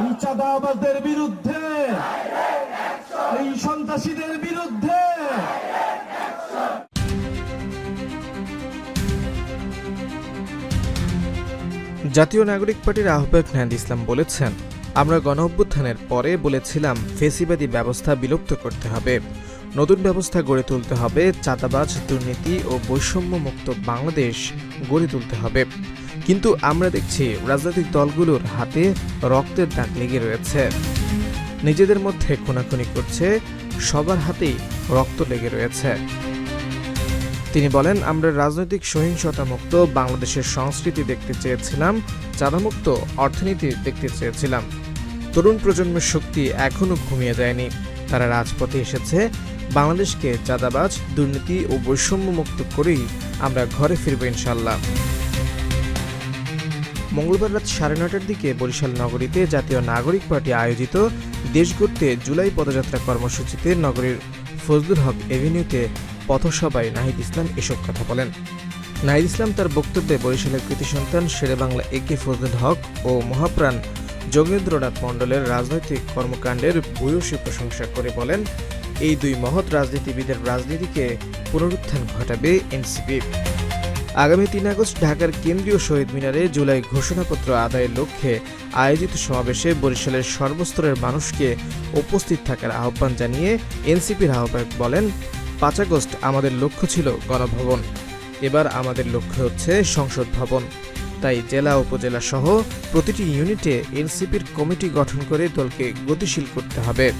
এই বিরুদ্ধে, এই সন্ত্রাসীদের বিরুদ্ধে। জাতীয় নাগরিক পার্টির আহ্বায়ক নাহিদ ইসলাম বলেছেন, আমরা গণ অভ্যুত্থানের পরে বলেছিলাম ফেসিবাদী ব্যবস্থা বিলুপ্ত করতে হবে। নতুন ব্যবস্থা গড়ে তুলতে হবে, চাঁদাবাজ, দুর্নীতি ও বৈষম্য মুক্ত বাংলাদেশ গড়ে তুলতে হবে। কিন্তু আমরা দেখছি রাজনৈতিক দলগুলোর হাতে রক্তের দাগ লেগে রয়েছে। নিজেদের মধ্যে খুনাখুনি করছে, সবার হাতেই রক্ত লেগে রয়েছে। তিনি বলেন, আমরা রাজনৈতিক সহিংসতা মুক্ত বাংলাদেশের সংস্কৃতি দেখতে চেয়েছিলাম, চাঁদামুক্ত অর্থনীতি দেখতে চেয়েছিলাম। তরুণ প্রজন্মের শক্তি এখনও ঘুমিয়ে যায়নি তারা রাজপথে এসেছে বাংলাদেশকে চাঁদাবাজ, দুর্নীতি ও বৈষম্য মুক্ত করেই আমরা ঘরে ফিরব ইনশাল্লাহ মঙ্গলবার রাত সাড়ে নটার দিকে বরিশাল নগরীতে জাতীয় নাগরিক পার্টি আয়োজিত দেশ গড়তে জুলাই পদযাত্রা কর্মসূচিতে নগরীর ফজলুল হক এভিনিউতে পথসভায় নাহিদ ইসলাম এসব কথা বলেন। নাহিদ ইসলাম তার বক্তব্যে বরিশালের কৃতি সন্তান শেরে বাংলা এ কে ফজলুল হক ও মহাপ্রাণ যোগেন্দ্রনাথ মণ্ডলের রাজনৈতিক কর্মকাণ্ডের ভূয়সী প্রশংসা করে বলেন এই দুই মহৎ রাজনীতিবিদের রাজনীতিকে পুনরুত্থান ঘটাবে এনসিপি। আগামী তিন আগস্ট ঢাকার কেন্দ্রীয় শহীদ মিনারে জুলাই ঘোষণাপত্র আদায়ের লক্ষ্যে আয়োজিত সমাবেশে বরিশালের সর্বস্তরের মানুষকে উপস্থিত থাকার আহ্বান জানিয়ে এনসিপির আহ্বায়ক বলেন, পাঁচ আগস্ট আমাদের লক্ষ্য ছিল গণভবন। এবার আমাদের লক্ষ্য হচ্ছে সংসদ ভবন। তাই জেলা উপজেলা সহ প্রতিটি ইউনিটে এনসিপির কমিটি গঠন করে দলকে গতিশীল করতে হবে।